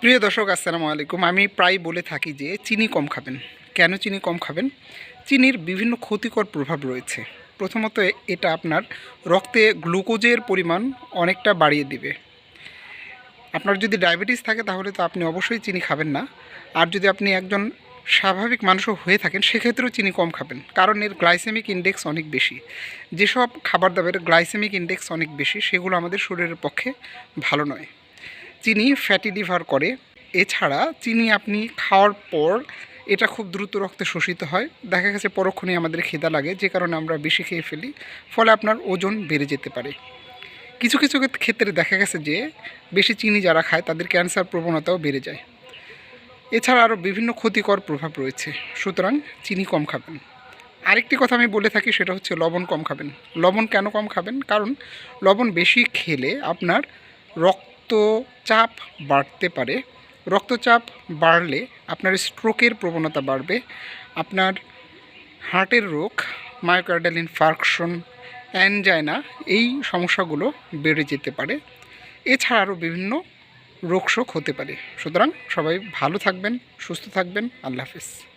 প্রিয় দর্শক, আসসালামু আলাইকুম। আমি প্রায় বলে থাকি যে চিনি কম খাবেন। কেন চিনি কম খাবেন? চিনির বিভিন্ন ক্ষতিকর প্রভাব রয়েছে। প্রথমত, এটা আপনার রক্তে গ্লুকোজের পরিমাণ অনেকটা বাড়িয়ে দিবে। আপনার যদি ডায়াবেটিস থাকে, তাহলে তো আপনি অবশ্যই চিনি খাবেন না। আর যদি আপনি একজন স্বাভাবিক মানুষও হয়ে থাকেন, সেক্ষেত্রেও চিনি কম খাবেন। কারণ এর গ্লাইসেমিক ইন্ডেক্স অনেক বেশি। যেসব খাবার দাবারের গ্লাইসেমিক ইন্ডেক্স অনেক বেশি, সেগুলো আমাদের শরীরের পক্ষে ভালো নয়। চিনি ফ্যাটি লিভার করে। এছাড়া চিনি আপনি খাওয়ার পর এটা খুব দ্রুত রক্তে শোষিত হয়। দেখা গেছে পরক্ষণেই আমাদের খিদা লাগে, যে কারণে আমরা বেশি খেয়ে ফেলি, ফলে আপনার ওজন বেড়ে যেতে পারে। কিছু কিছু ক্ষেত্রে দেখা গেছে যে বেশি চিনি যারা খায়, তাদের ক্যান্সার প্রবণতাও বেড়ে যায়। এছাড়া আরও বিভিন্ন ক্ষতিকর প্রভাব রয়েছে। সুতরাং চিনি কম খাবেন। আরেকটি কথা আমি বলে থাকি, সেটা হচ্ছে লবণ কম খাবেন। লবণ কেন কম খাবেন? কারণ লবণ বেশি খেলে আপনার রক্তচাপ বাড়তে পারে। রক্তচাপ বাড়লে আপনার স্ট্রোকের প্রবণতা বাড়বে। আপনার হার্টের রোগ মায়োকার্ডাল ইনফার্কশন অ্যানজাইনা এই সমস্যাগুলো বেড়ে যেতে পারে। এছাড়া আরও বিভিন্ন রোগশোক হতে পারে। সুতরাং সবাই ভালো থাকবেন, সুস্থ থাকবেন। আল্লাহ হাফিজ।